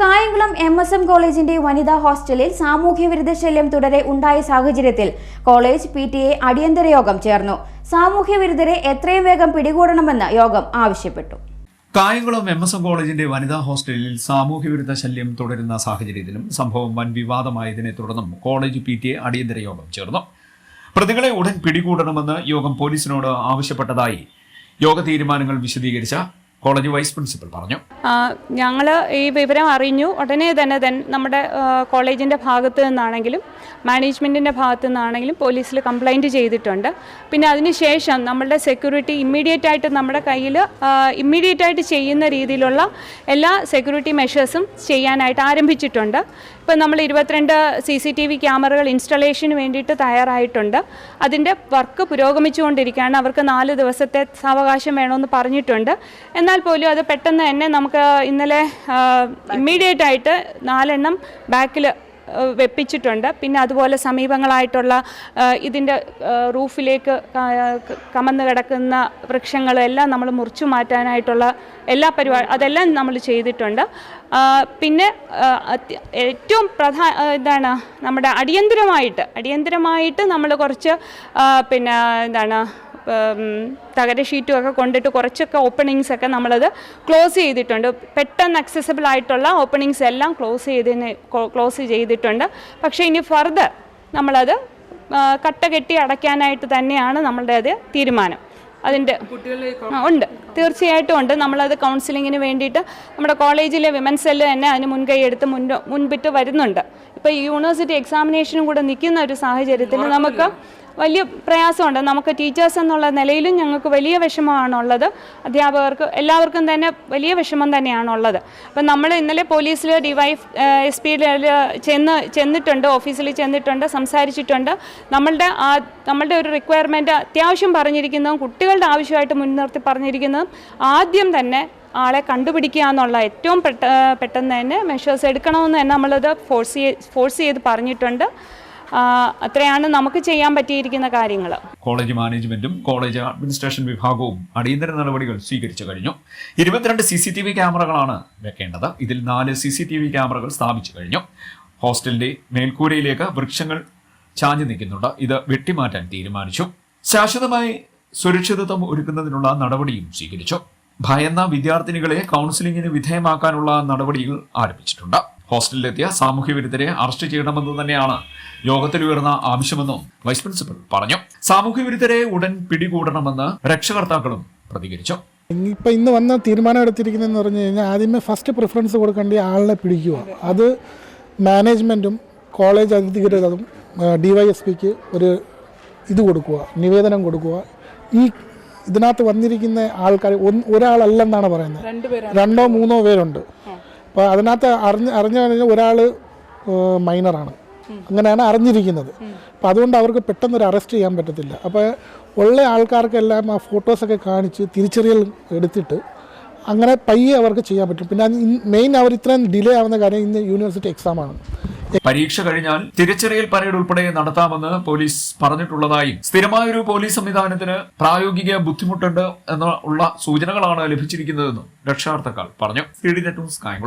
Kayamkulam M S M കോളേജിന്റെ വനിതാ ഹോസ്റ്റലിൽ സാമൂഹ്യവിരുദ്ധ ശല്യം തുടരെ ഉണ്ടായ സാഹചര്യത്തിൽ കോളേജ് പി ടി എ അടിയന്തര യോഗം ചേർന്നു. സാമൂഹ്യവിരുദ്ധരെ എത്രയും വേഗം പിടികൂടണമെന്ന് യോഗം ആവശ്യപ്പെട്ടു. കായംകുളം എം എസ് എം കോളേജിന്റെ വനിതാ ഹോസ്റ്റലിൽ സാമൂഹ്യവിരുദ്ധ ശല്യം തുടരുന്ന സാഹചര്യത്തിലും സംഭവം വൻ വിവാദമായതിനെ തുടർന്നും കോളേജ് പി ടി എ അടിയന്തര യോഗം ചേർന്നു. പ്രതികളെ ഉടൻ പിടികൂടണമെന്ന് യോഗം പോലീസിനോട് ആവശ്യപ്പെട്ടതായി യോഗ തീരുമാനങ്ങൾ വിശദീകരിച്ച കോളേജ് വൈസ് പ്രിൻസിപ്പൽ പറഞ്ഞു. ഞങ്ങൾ ഈ വിവരം അറിഞ്ഞു. ഉടനെ തന്നെ തന്നെ നമ്മുടെ കോളേജിന്റെ ഭാഗത്ത് നിന്നാണെങ്കിലും മാനേജ്മെന്റിന്റെ ഭാഗത്ത് നിന്നാണെങ്കിലും പോലീസിൽ കംപ്ലൈന്റ് ചെയ്തിട്ടുണ്ട്. പിന്നെ അതിനുശേഷം നമ്മളുടെ സെക്യൂരിറ്റി ഇമ്മീഡിയറ്റ് ആയിട്ട് നമ്മുടെ കയ്യിൽ ഇമ്മീഡിയറ്റ് ആയിട്ട് ചെയ്യുന്ന രീതിയിലുള്ള എല്ലാ സെക്യൂരിറ്റി മെഷേഴ്സും ചെയ്യാനായിട്ട് ആരംഭിച്ചിട്ടുണ്ട്. ഇപ്പം നമ്മൾ ഇരുപത്തിരണ്ട് സി സി ടി വി ക്യാമറകൾ ഇൻസ്റ്റലേഷന് വേണ്ടിയിട്ട് തയ്യാറായിട്ടുണ്ട്. അതിന്റെ വർക്ക് പുരോഗമിച്ചുകൊണ്ടിരിക്കുകയാണ്. അവർക്ക് നാല് ദിവസത്തെ സാവകാശം വേണമെന്ന് പറഞ്ഞിട്ടുണ്ട്. എന്നാൽ പോലും അത് പെട്ടെന്ന് തന്നെ നമുക്ക് ഇന്നലെ ഇമ്മീഡിയറ്റ് ആയിട്ട് നാലെണ്ണം ബാക്കിൽ വെപ്പിച്ചിട്ടുണ്ട്. പിന്നെ അതുപോലെ സമീപങ്ങളായിട്ടുള്ള ഇതിന്റെ റൂഫിലേക്ക് കമന്ന് കിടക്കുന്ന വൃക്ഷങ്ങളെല്ലാം നമ്മൾ മുറിച്ചു മാറ്റാനായിട്ടുള്ള എല്ലാ പരിപാടി അതെല്ലാം നമ്മൾ ചെയ്തിട്ടുണ്ട്. പിന്നെ ഏറ്റവും പ്രധാന ഇതാണ് നമ്മുടെ അടിയന്തരമായിട്ട് അടിയന്തരമായിട്ട് നമ്മൾ കുറച്ച് പിന്നെ എന്താണ് തകര ഷീറ്റും ഒക്കെ കൊണ്ടിട്ട് കുറച്ചൊക്കെ ഓപ്പണിങ്സ് ഒക്കെ നമ്മളത് ക്ലോസ് ചെയ്തിട്ടുണ്ട്. പെട്ടെന്ന് അക്സസിബിൾ ആയിട്ടുള്ള ഓപ്പണിങ്സ് എല്ലാം ക്ലോസ് ചെയ്തതിന് ക്ലോസ് ചെയ്തിട്ടുണ്ട്. പക്ഷേ ഇനി ഫർദർ നമ്മളത് കട്ട കെട്ടി അടയ്ക്കാനായിട്ട് തന്നെയാണ് നമ്മളുടെ അത് തീരുമാനം. അതിന്റെ ഉണ്ട്. തീർച്ചയായിട്ടും ഉണ്ട്. നമ്മളത് കൗൺസിലിങ്ങിന് വേണ്ടിയിട്ട് നമ്മുടെ കോളേജിലെ വിമൻ സെല്ല് തന്നെ അതിന് മുൻകൈ എടുത്ത് മുൻ മുൻപിട്ട് വരുന്നുണ്ട്. ഇപ്പോൾ ഈ യൂണിവേഴ്സിറ്റി എക്സാമിനേഷനും കൂടെ നിൽക്കുന്ന ഒരു സാഹചര്യത്തിൽ നമുക്ക് വലിയ പ്രയാസമുണ്ട്. നമുക്ക് ടീച്ചേഴ്സ് എന്നുള്ള നിലയിലും ഞങ്ങൾക്ക് വലിയ വിഷമമാണുള്ളത്. അധ്യാപകർക്ക് എല്ലാവർക്കും തന്നെ വലിയ വിഷമം തന്നെയാണുള്ളത്. അപ്പം നമ്മൾ ഇന്നലെ പോലീസിൽ ഡിവൈഫ് എസ് പിയിൽ ചെന്ന് ചെന്നിട്ടുണ്ട് ഓഫീസിൽ ചെന്നിട്ടുണ്ട് സംസാരിച്ചിട്ടുണ്ട്. നമ്മളുടെ ആ നമ്മളുടെ ഒരു റിക്വയർമെന്റ് അത്യാവശ്യം പറഞ്ഞിരിക്കുന്നതും കുട്ടികളുടെ ആവശ്യമായിട്ട് മുൻനിർത്തി പറഞ്ഞിരിക്കുന്നതും ആദ്യം തന്നെ ആളെ കണ്ടുപിടിക്കുക എന്നുള്ള ഏറ്റവും പെട്ടെന്ന് തന്നെ മെഷേഴ്സ് എടുക്കണമെന്ന് തന്നെ നമ്മളത് ഫോഴ്സ് ഫോഴ്സ് ചെയ്ത് പറഞ്ഞിട്ടുണ്ട്. അത്രയാണ് നമുക്ക് ചെയ്യാൻ പറ്റിയിരിക്കുന്ന കാര്യങ്ങൾ. കോളേജ് മാനേജ്മെന്റും കോളേജ് അഡ്മിനിസ്ട്രേഷൻ വിഭാഗവും അടിയന്തര നടപടികൾ സ്വീകരിച്ചു കഴിഞ്ഞു. ഇരുപത്തിരണ്ട് സി സി ടി വി ക്യാമറകളാണ് വെക്കേണ്ടത്. ഇതിൽ നാല് സി സി ടി വി ക്യാമറകൾ സ്ഥാപിച്ചു കഴിഞ്ഞു. ഹോസ്റ്റലിന്റെ മേൽക്കൂരയിലേക്ക് വൃക്ഷങ്ങൾ ചാഞ്ഞു നിൽക്കുന്നുണ്ട്. ഇത് വെട്ടിമാറ്റാൻ തീരുമാനിച്ചു. ശാശ്വതമായി സുരക്ഷിതത്വം ഒരുക്കുന്നതിനുള്ള നടപടിയും സ്വീകരിച്ചു. ഭയന്ന വിദ്യാർത്ഥിനികളെ കൗൺസിലിങ്ങിന് വിധേയമാക്കാനുള്ള നടപടികൾ ആരംഭിച്ചിട്ടുണ്ട്. ഹോസ്റ്റലിലെത്തിയ സാമൂഹ്യ വിരുദ്ധരെ അറസ്റ്റ് ചെയ്യണമെന്ന് തന്നെയാണ് യോഗത്തിൽ ഉയർന്ന ആവശ്യമെന്നും വൈസ് പ്രിൻസിപ്പൽ പറഞ്ഞു. സാമൂഹ്യ വിരുദ്ധരെ ഉടൻ പിടികൂടണമെന്ന് രക്ഷകർത്താക്കളും പ്രതികരിച്ചു. ഇപ്പം ഇന്ന് വന്ന തീരുമാനം എടുത്തിരിക്കുന്നതെന്ന് പറഞ്ഞു കഴിഞ്ഞാൽ ആദ്യമേ ഫസ്റ്റ് പ്രിഫറൻസ് കൊടുക്കേണ്ട ആളിനെ പിടിക്കുക. അത് മാനേജ്മെന്റും കോളേജ് അധികൃതരും ഡി വൈ എസ് പിക്ക് ഒരു ഇത് കൊടുക്കുക നിവേദനം കൊടുക്കുക. ഈ ഇതിനകത്ത് വന്നിരിക്കുന്ന ആൾക്കാർ ഒരാളല്ലെന്നാണ് പറയുന്നത്. രണ്ടോ മൂന്നോ പേരുണ്ട്. അപ്പോൾ അതിനകത്ത് അറിഞ്ഞ് അറിഞ്ഞു കഴിഞ്ഞാൽ ഒരാൾ മൈനറാണ്. അങ്ങനെയാണ് അറിഞ്ഞിരിക്കുന്നത്. അപ്പോൾ അതുകൊണ്ട് അവർക്ക് പെട്ടെന്ന് ഒരു അറസ്റ്റ് ചെയ്യാൻ പറ്റത്തില്ല. അപ്പോൾ ഉള്ള ആൾക്കാർക്കെല്ലാം ആ ഫോട്ടോസൊക്കെ കാണിച്ച് തിരിച്ചറിയൽ എടുത്തിട്ട് അങ്ങനെ പയ്യെ അവർക്ക് ചെയ്യാൻ പറ്റും. പിന്നെ മെയിൻ അവർ ഇത്രയും ഡിലേ ആവുന്ന കാര്യം ഇന്ന് യൂണിവേഴ്സിറ്റി എക്സാം ആണ്. പരീക്ഷ കഴിഞ്ഞാൽ തിരിച്ചറിയൽ പരേഡ് ഉൾപ്പെടെ നടത്താമെന്ന് പോലീസ് പറഞ്ഞിട്ടുള്ളതായും. സ്ഥിരമായൊരു പോലീസ് സംവിധാനത്തിന് പ്രായോഗിക ബുദ്ധിമുട്ടുണ്ട് എന്നുള്ള സൂചനകളാണ് ലഭിച്ചിരിക്കുന്നതെന്നും രക്ഷാകർത്താക്കൾ പറഞ്ഞു. കായംകുളം.